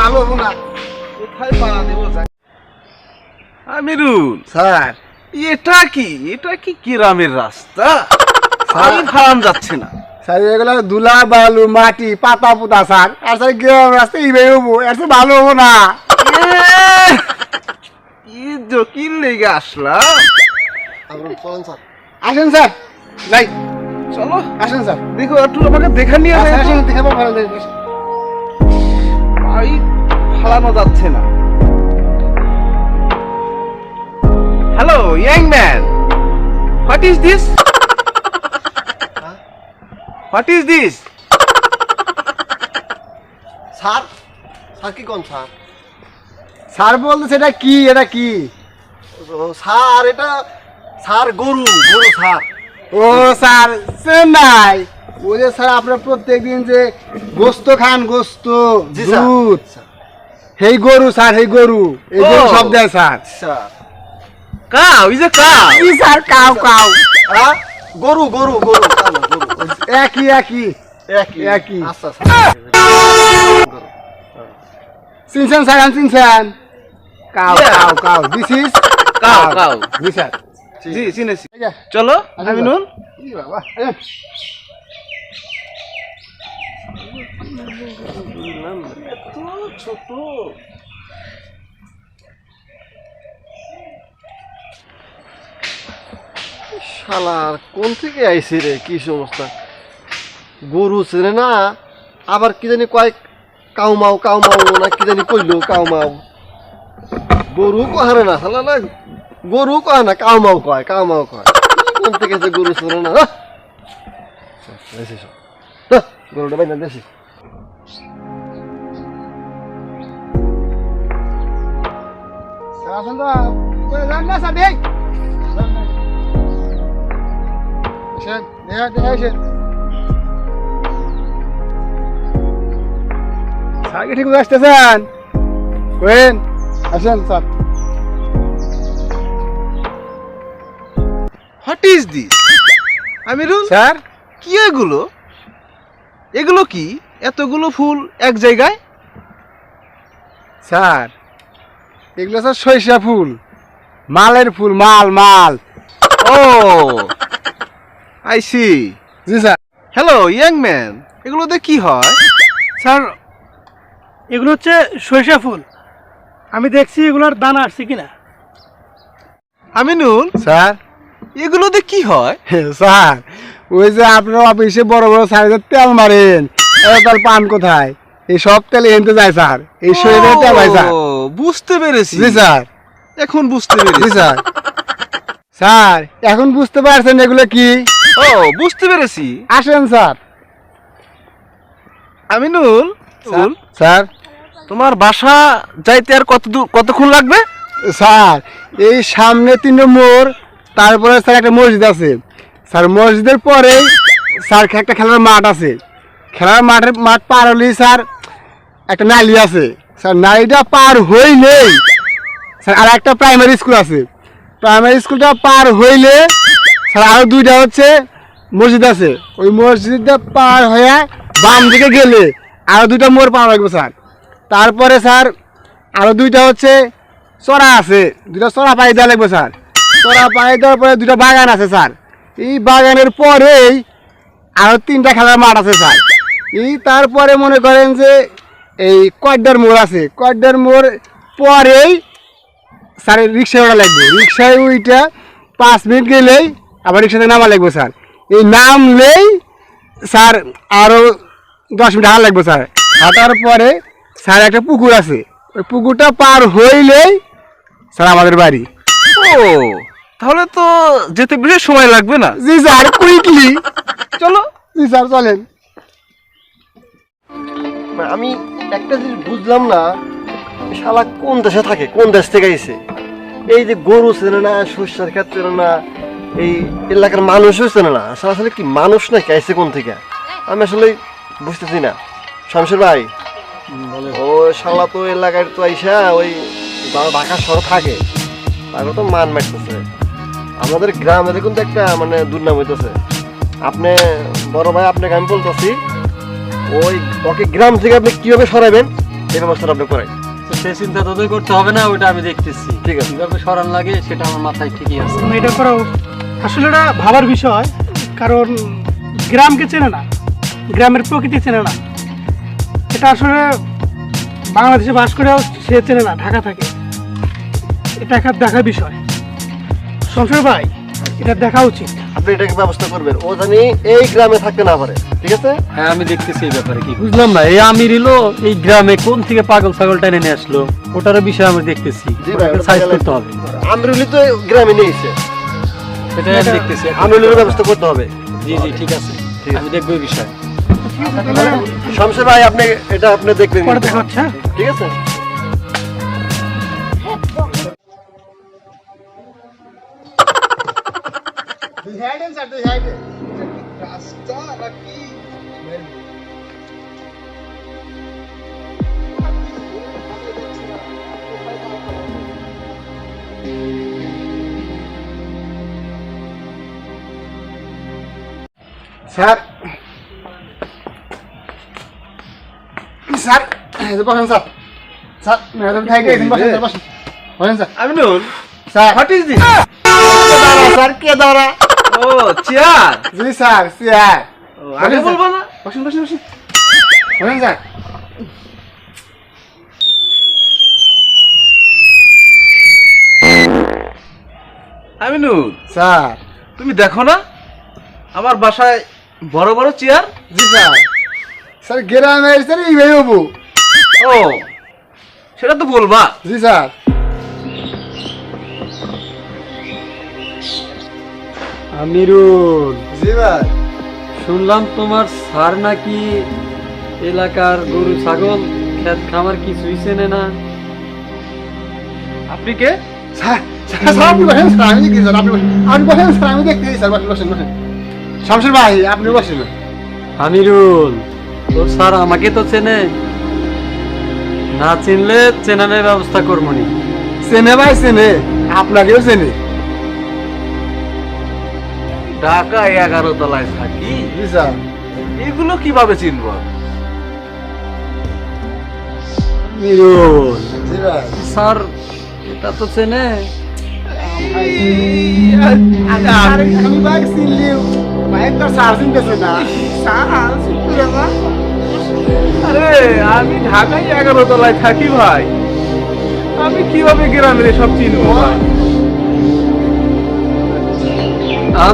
ভালো হব না কোথায় পাড়া দেবো আমিরুল। স্যার। এটা কি? এটা কি গ্রামের রাস্তা? আমি ভাড়ান যাচ্ছে না। স্যার এগুলো ধুলা বালু মাটি পাতা পুতা স্যার। আর স্যার গ্রাম রাস্তা এইভাবে হব। এর চেয়ে ভালো হব না। কি জকির লেগে আসলাম? আসেন স্যার। যাই। চলো। আসেন স্যার। দেখো একটু আমাকে দেখা নিয়ে আসেন, আসেন দেখাবো ভালো বাড়ি ভাড়ানো যাচ্ছে না। Hello young man what is this what is this sir sir কি কোন স্যার? স্যার বলতেছে এটা কি এটা কি? ও, স্যার এটা স্যার গরু গরু স্যার। ও স্যার চেন্নাই। ওই যে স্যার আপনার প্রত্যেকদিন যে গোস্ত খান গোস্ত দুধ। হেই গরু স্যার হেই গরু। এই গরু। সব দেয় sir. Cow is a cow. কি স্যার কাউ কাউ। হ্যাঁ? গরু গরু গরু একই একই। একই। একই। আচ্ছা চিনছেন স্যার আমি চিনছেন cow cow cow. This is cow cow. G sir জি চিনেছি। চলো আচ্ছা, আমিনুল। ই বাবা। ছোট শালার কোন থেকে আইছি রে? কি সমস্যা? গরু চেনে না আবার কি জানি কয় কাউমাও কাউমাও না কি জানি কইলো কাউমাও গরু কহারে না শালা না গরু কয় না কাউমাও কয় কাউমাও কয়। কোন থেকে গরু চেনে না! দেশি সব। আহ, গরুটা বাইনা দেশি কি ঠিক আসতেছেন? কোয়েন আসেন sir. What is this Amirul sir? কি এগুলো? এগুলো কি? এতগুলো ফুল এক জায়গায়? স্যার এগুলো স্যার সরিষা ফুল। মালের ফুল মাল মাল। ও। আই সি জি স্যার। হ্যালো ইয়াং ম্যান এগুলোতে কি হয়? স্যার এগুলো হচ্ছে সরিষা ফুল। আমি দেখছি এগুলোর দানা আসছে কিনা। আমিনুল স্যার। এগুলোতে কি হয়? স্যার ওই যে আপনার অফিসে বড় বড় সাইজের তেল মারেন এই পান কোথায়? এই সব তেল এনতে যায় স্যার। এই শরীরে তেল স্যার বুঝতে পেরেছি। জি স্যার। এখন বুঝতে পেরেছি। স্যার। স্যার এখন বুঝতে পারছেন এগুলো কি? ও বুঝতে পেরেছি। আসেন স্যার। আমিনুল স্যার, তোমার বাসা যাইতে আর কত কতক্ষণ লাগবে? স্যার এই সামনে তিনটে মোড় তারপরে স্যার একটা মসজিদ আছে। স্যার মসজিদের পরেই স্যার একটা খেলার মাঠ আছে। খেলার মাঠের মাঠ পার হলেই স্যার একটা নালি আছে। স্যার, নালিটা পার হইলেই, স্যার, আর একটা প্রাইমারি স্কুল আছে। প্রাইমারি স্কুলটা পার হইলে, স্যার আরও দুইটা হচ্ছে মসজিদ আছে। ওই মসজিদটা পার হয়ে বাম দিকে গেলে আরও দুইটা মোড় পার লাগবে, স্যার। তারপরে, স্যার আরও দুইটা হচ্ছে চড়া আছে। দুটা চড়া পাই দেওয়া লাগবে, স্যার। চড়া পাই দেওয়ার পরে দুটা বাগান আছে, স্যার। এই বাগানের পরেই আরও তিনটা খেলার মাঠ আছে, স্যার। এই তারপরে মনে করেন যে এই কড্ডার মোড় আছে? কড্ডার মোড় পরেই স্যার রিক্সায় ওটা লাগবে। রিক্সায় ওইটা পাঁচ মিনিট গেলেই আবার রিক্সাতে নামা লাগবে স্যার। এই নামলেই স্যার আরও দশ মিনিট হাঁটা লাগবে স্যার। হাঁটার পরে স্যার একটা পুকুর আছে। ওই পুকুরটা পার হইলেই স্যার আমাদের বাড়ি। ও তাহলে তো যেতে বেশি সময় লাগবে না। জি স্যার কুইকলি চলো। জি স্যার চলেন। আমি একটা জিনিস বুঝলাম না শালা কোন দেশে থাকে কোন দেশ থেকে আইছে? এই যে গরু চেনে না শস্যের ক্ষেত চেনে না এই এলাকার মানুষও চেনে না। আসলে আসলে কি মানুষ নাকি আইছে কোন থেকে? আমি আসলে বুঝতেছি না। শামশের ভাই ও শালা তো এলাকার তো আইসা ওই ঢাকা শহর থাকে। তাকে তো মান মারতেছে। আমাদের গ্রামে কিন্তু একটা মানে দুর্নাম হইতেছে। আপনি বড় ভাই আপনাকে আমি বলতেছি ওই ওকে গ্রাম থেকে আপনি কীভাবে সরাবেন? এই ব্যবস্থাটা আপনি করেন। তো সে চিন্তা তোদের করতে হবে না ওটা আমি দেখতেছি। ঠিক আছে। কীভাবে সরান লাগে সেটা আমার মাথায় ঠিকই আছে। এটা করা। আসলে এটা ভাবার বিষয় কারণ গ্রামকে চেনে না গ্রামের প্রকৃতি চেনে না। এটা আসলে বাংলাদেশে বাস করেও সে চেনে না ঢাকা থাকে। এটা একটা দেখার বিষয়। সংসার ভাই এটা দেখা উচিত। আপনি এটাকে ব্যবস্থা করবেন। ও জানি এই গ্রামে থাকতে না পারে। ঠিক আছে? হ্যাঁ আমি দেখতেছি এই ব্যাপারে কি বুঝলাম না এই আমির এলো এই গ্রামে কোন থেকে পাগল ছাগল টেনে নিয়ে আসলো? ওটার বিষয়ে আমি দেখতেছি। সাইজ করতে হবে। আমরুলি তো গ্রামে নিয়েছে। সেটাই আমি দেখতেছি। আমরুলির ব্যবস্থা করতে হবে। জি জি ঠিক আছে। আমি দেখব এই বিষয়। শামসের ভাই আপনি এটা আপনি দেখবেন। পরে হচ্ছে হ্যাঁ? ঠিক আছে? দুই সাইডে স্যার সাইডে রাস্তা নাকি স্যার স্যার বসেন স্যার স্যার ম্যাডাম থাই গেছেন বসেন স্যার বসেন বসেন sir Aminul sir what is this sir কে দাঁড়া ও চেয়ার। জি স্যার আগে বলব না? বসুন বসুন বসুন। বসুন স্যার। আমিনুল স্যার। তুমি দেখো না? আমার বাসায় বড় বড় চেয়ার? জি স্যার। স্যার গ্রামে স্যার এইভাবে হব। ও সেটা তো বলবা। জি স্যার। আমিরুল। জি ভাই। শুনলাম তোমার স্যার নাকি এলাকার গরু ছাগল খেত খামার কিছুই চেনে না। আপনি কে? স্যার স্যার স্যার, আপনি বসেন স্যার আমি দেখি স্যার আপনি বসেন। আপনি বসেন স্যার আমি দেখতে স্যার বসেন বসেন বসেন। শামসুর ভাই আপনি বসেন। আমিরুল তোর স্যার আমাকে তো চেনে। না চিনলে চেনানোর ব্যবস্থা করব নি। চেনে ভাই চেনে। আপনাকেও চেনে। ঢাকা এগারো তলায় থাকি। এগুলো কীভাবে চিনবো? স্যার এটা তো চেনে। আমি ঢাকায় এগারো তলায় থাকি ভাই। আমি কীভাবে গ্রামের সব চিনবো ভাই?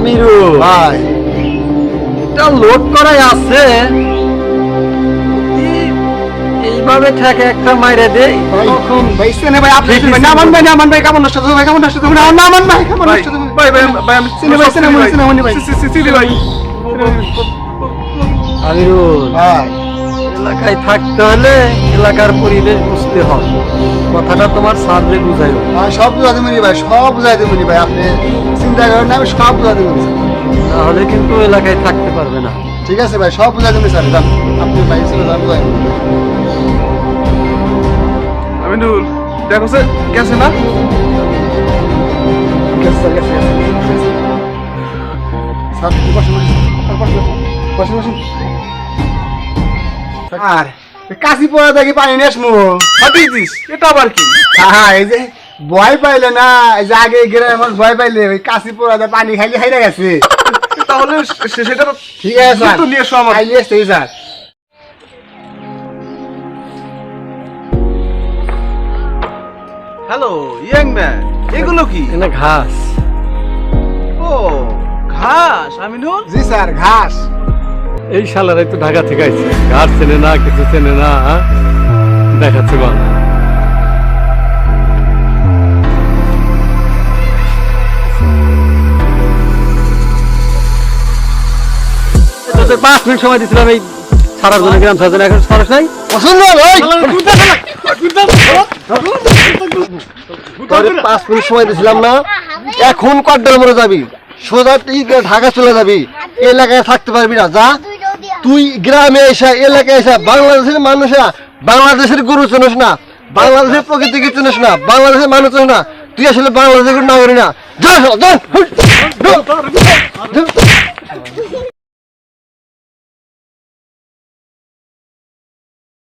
আমিরুল ভাই এটা লোড করাই আছে এইভাবে থাকে একটা মাইরে দেই তখন ভাই চেনে ভাই আপনি। না মান ভাই না মান ভাই কেমন নষ্ট ভাই কেমন নষ্ট না না মান ভাই কেমন নষ্ট ভাই ভাই ভাই আমি সিনে ভাই, চিনি ভাই, চিনি ভাই, ভাই। চি- চি- চি- ভাই আমিরুল ভাই এলাকায় থাকতে হলে এলাকার পরিবেশ বুঝতে হয় কথাটা তোমার সামনে বুঝাইও ভাই সব বুঝাতে মনি ভাই? সব বুঝাইতে মনি ভাই? আপনি চিন্তা করেন না আমি সব বুঝাতে মনি তাহলে কিন্তু এলাকায় থাকতে পারবে না। ঠিক আছে ভাই সব বুঝাতে মনি স্যার আপনি ভাই ছিল যান বুঝাই আমিনুল দেখো সে গেছে না? গেছে স্যার গেছে। স্যার স্যার, আর কাশি পড়া দেখি পানি আসমু হোয়াট দিস। এটা আবার কি? হ্যাঁ এই যে ভয় পাইলে না এই যে আগে গ্রামের মানুষ ভয় পাইলে ওই কাশি পড়াতে পানি খাইলে খাইলে গেছে। তাহলে সেটা ঠিক আছে স্যার। তো নিয়ে এসো আমার খাইলে এসছে স্যার। হ্যালো ইয়াং ম্যান এগুলো কি? এখানে ঘাস। ও ঘাস আমিনুল? জি স্যার ঘাস। এই শালারাই তো ঢাকা থেকে আইছে। ঘাস চেনে না কিছু চেনে না হ্যাঁ? দেখাচ্ছে বা তোদের পাঁচ মিনিট সময় দিছিলাম এই সারার জন্য গ্রাম সারার জন্য। এখন সারাস নাই? পছন্দ পাঁচ মিনিট সময় দিয়েছিলাম না? এখন কয়েকটার মরে যাবি। সোজা তুই ঢাকা চলে যাবি। এলাকায় থাকতে পারবি না যা। তুই গ্রামে এসা এলাকায় এসা বাংলাদেশের মানুষ না বাংলাদেশের গুরু চিনিস না বাংলাদেশের প্রকৃতিকে চিনিস না বাংলাদেশের মানুষ চিনিস না তুই আসলে বাংলাদেশের নাগরিক না যা যা